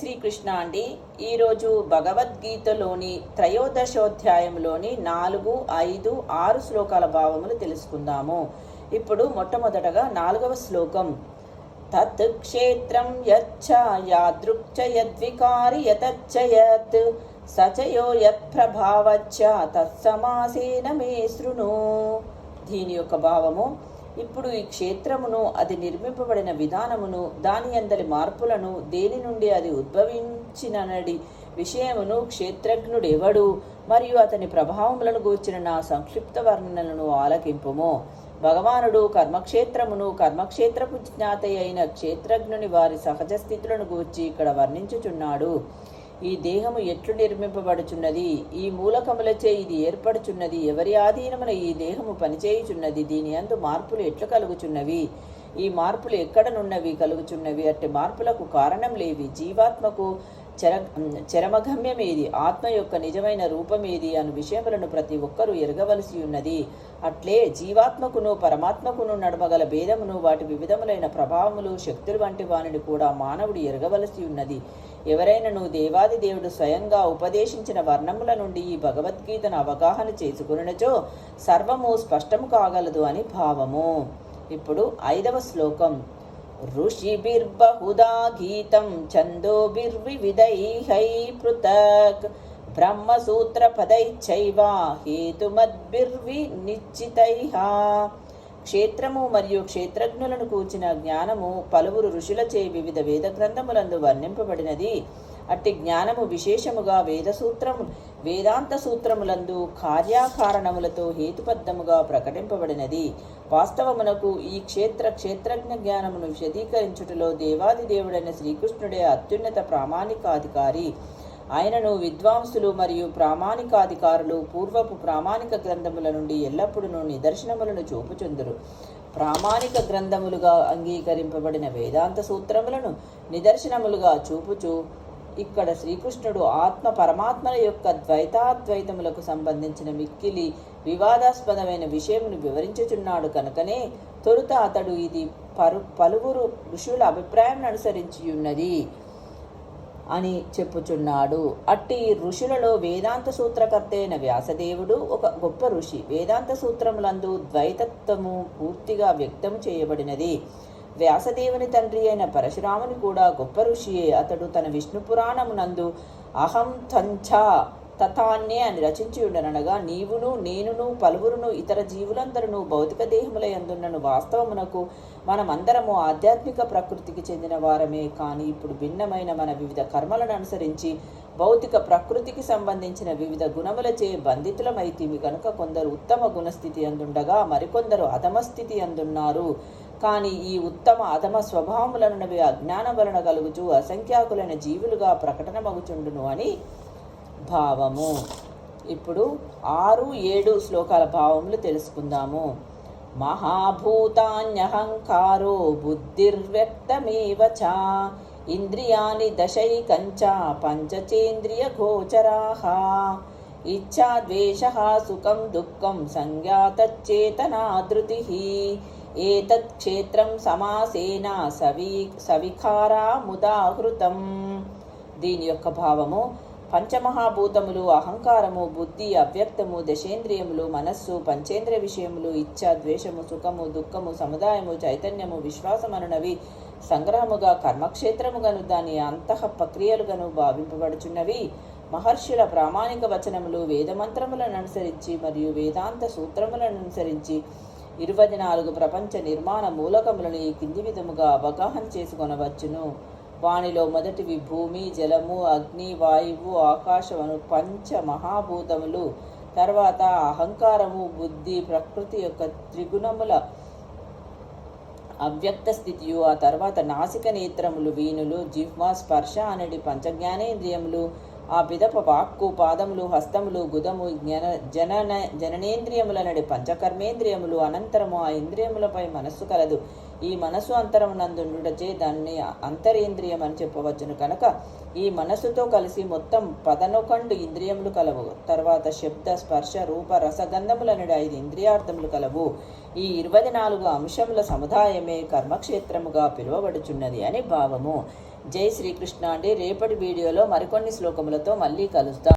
శ్రీకృష్ణ అండి. ఈరోజు భగవద్గీతలోని త్రయోదశోధ్యాయంలోని నాలుగు ఐదు ఆరు శ్లోకాల భావములు తెలుసుకుందాము. ఇప్పుడు మొట్టమొదటగా నాలుగవ శ్లోకం. తత్ క్షేత్రం యచ్చ యాదృక్చ యద్వికారి యతచ్చ యత్ సచయో యత్ప్రభావచ్చ తత్సమాసేన మే శృణు. దీని యొక్క భావము ఇప్పుడు ఈ క్షేత్రమును అది నిర్మింపబడిన విధానమును దాని అందరి మార్పులను దేని నుండి అది ఉద్భవించిననడి విషయమును క్షేత్రజ్ఞుడెవడు మరియు అతని ప్రభావములను గూర్చిన నా సంక్షిప్త వర్ణనలను ఆలకింపుము. భగవానుడు కర్మక్షేత్రమును కర్మక్షేత్రపు జ్ఞాత అయిన క్షేత్రజ్ఞుని వారి సహజ స్థితులను గూర్చి ఇక్కడ వర్ణించుచున్నాడు. ఈ దేహము ఎట్లు నిర్మింపబడుచున్నది? ఈ మూలకములచే ఇది ఏర్పడుచున్నది. ఎవరి ఆధీనమున ఈ దేహము పనిచేయుచున్నది? దీని అందు మార్పులు ఎట్లు కలుగుచున్నవి? ఈ మార్పులు ఎక్కడనున్నవి కలుగుచున్నవి? అట్టి మార్పులకు కారణం లేవి. జీవాత్మకు చర చరమగమ్యమేది. ఆత్మ యొక్క నిజమైన రూపం ఏది అను విషయములను ప్రతి ఒక్కరూ ఎరగవలసి ఉన్నది అట్లే జీవాత్మకును పరమాత్మకును నడమగల భేదమును వాటి వివిధములైన ప్రభావములు శక్తులు వంటి వానిని కూడా మానవుడు ఎరగవలసి ఉన్నది ఎవరైనను దేవాది దేవుడు స్వయంగా ఉపదేశించిన వర్ణముల నుండి ఈ భగవద్గీతను అవగాహన చేసుకున్నచో సర్వము స్పష్టము కాగలదు అని భావము. ఇప్పుడు ఐదవ శ్లోకం. ఋషిభిర్బహుదా గీతం ఛందోభిర్వివిధైహై పృథక్ బ్రహ్మసూత్రపదైశ్చైవ హేతుమద్భిర్వినిశ్చితైః క్షేత్రము మరియు క్షేత్రజ్ఞులను కూర్చిన జ్ఞానము పలువురు ఋషులచే వివిధ వేద గ్రంథములందు వర్ణింపబడినది. అట్టి జ్ఞానము విశేషముగా వేద సూత్రము వేదాంత సూత్రములందు కార్యాకారణములతో హేతుబద్ధముగా ప్రకటింపబడినది. వాస్తవమునకు ఈ క్షేత్ర క్షేత్రజ్ఞ జ్ఞానమును విశదీకరించుటలో దేవాది దేవుడైన శ్రీకృష్ణుడే అత్యున్నత ప్రామాణికాధికారి. ఆయనను విద్వాంసులు మరియు ప్రామాణికాధికారులు పూర్వపు ప్రామాణిక గ్రంథముల నుండి ఎల్లప్పుడూ నిదర్శనములను చూపుచుందురు. ప్రామాణిక గ్రంథములుగా అంగీకరింపబడిన వేదాంత సూత్రములను నిదర్శనములుగా చూపుచు ఇక్కడ శ్రీకృష్ణుడు ఆత్మ పరమాత్మల యొక్క ద్వైతాద్వైతములకు సంబంధించిన మిక్కిలి వివాదాస్పదమైన విషయమును వివరించుచున్నాడు కనుకనే తొలుత అతడు ఇది పరు పలువురు ఋషుల అభిప్రాయం అనుసరించి ఉన్నది అని చెప్పుచున్నాడు. అట్టి ఋషులలో వేదాంత సూత్రకర్తైన వ్యాసదేవుడు ఒక గొప్ప ఋషి. వేదాంత సూత్రములందు ద్వైతత్వము పూర్తిగా వ్యక్తము చేయబడినది. వ్యాసదేవుని తండ్రి అయిన పరశురాముని కూడా గొప్ప ఋషియే. అతడు తన విష్ణు పురాణమునందు అహం తంఛ తథాన్నే అని రచించి ఉండనగా నీవును నేనును పలువురును ఇతర జీవులందరూ భౌతిక దేహములందున్నను వాస్తవమునకు మనమందరము ఆధ్యాత్మిక ప్రకృతికి చెందిన వారమే. కానీ ఇప్పుడు భిన్నమైన మన వివిధ కర్మలను అనుసరించి భౌతిక ప్రకృతికి సంబంధించిన వివిధ గుణములచే బంధితులమైతివి కనుక కొందరు ఉత్తమ గుణస్థితి అందుండగా మరికొందరు అధమ స్థితి అందున్నారు కానీ ఈ ఉత్తమ అధమ స్వభావములనున్నవి అజ్ఞానం వలన కలుగుచు అసంఖ్యాకులైన జీవులుగా ప్రకటనమగుచుండును అని భావము. ఇప్పుడు ఆరు ఏడు శ్లోకాల భావములు తెలుసుకుందాము. మహాభూతాన్యహంకారో బుద్ధిర్వ్యక్తమేవ చ. ఇంద్రియాని దశైకంచ పంచచేంద్రియ గోచరాః. ఇచ్చా ద్వేష సుఖం దుఃఖం సంజ్ఞాతచేతనాధృతి ఏతత్ క్షేత్రం సమాసేన సవి సవికారాముదాహృతం దీని యొక్క భావము పంచమహాభూతములు అహంకారము బుద్ధి అవ్యక్తము దశేంద్రియములు మనస్సు పంచేంద్రియ విషయములు ఇచ్చ ద్వేషము సుఖము దుఃఖము సముదాయము చైతన్యము విశ్వాసమనునవి సంగ్రహముగా కర్మక్షేత్రముగను దాని అంతః ప్రక్రియలుగాను భావింపబడుచున్నవి. మహర్షుల ప్రామాణిక వచనములు వేదమంత్రములను అనుసరించి మరియు వేదాంత సూత్రములను అనుసరించి ఇరవై నాలుగు ప్రపంచ నిర్మాణ మూలకములను ఈ కింది విధముగా అవగాహన చేసుకొనవచ్చును. వానిలో మొదటివి భూమి జలము అగ్ని వాయువు ఆకాశమును పంచ మహాభూతములు తర్వాత అహంకారము బుద్ధి ప్రకృతి యొక్క త్రిగుణముల అవ్యక్త స్థితియు. ఆ తర్వాత నాసిక నేత్రములు వీణులు జిహ్మ స్పర్శ అనేది పంచజ్ఞానేంద్రియములు. ఆ పిదప వాక్కు పాదములు హస్తములు గుదము జ్ఞన జనన జననేంద్రియములనడి పంచకర్మేంద్రియములు అనంతరము ఆ ఇంద్రియములపై మనస్సు కలదు. ఈ మనస్సు అంతరమునందుండుటచే దాన్ని అంతరేంద్రియం అని చెప్పవచ్చును కనుక ఈ మనస్సుతో కలిసి మొత్తం పదనొకండు ఇంద్రియములు కలవు. తర్వాత శబ్ద స్పర్శ రూప రసగంధములనడి ఐదు ఇంద్రియార్థములు కలవు. ఈ ఇరవై నాలుగు అంశముల సముదాయమే కర్మక్షేత్రముగా పిలువబడుచున్నది అని భావము. జై శ్రీకృష్ణ అండి. రేపటి వీడియోలో మరికొన్ని శ్లోకములతో మళ్ళీ కలుస్తాం.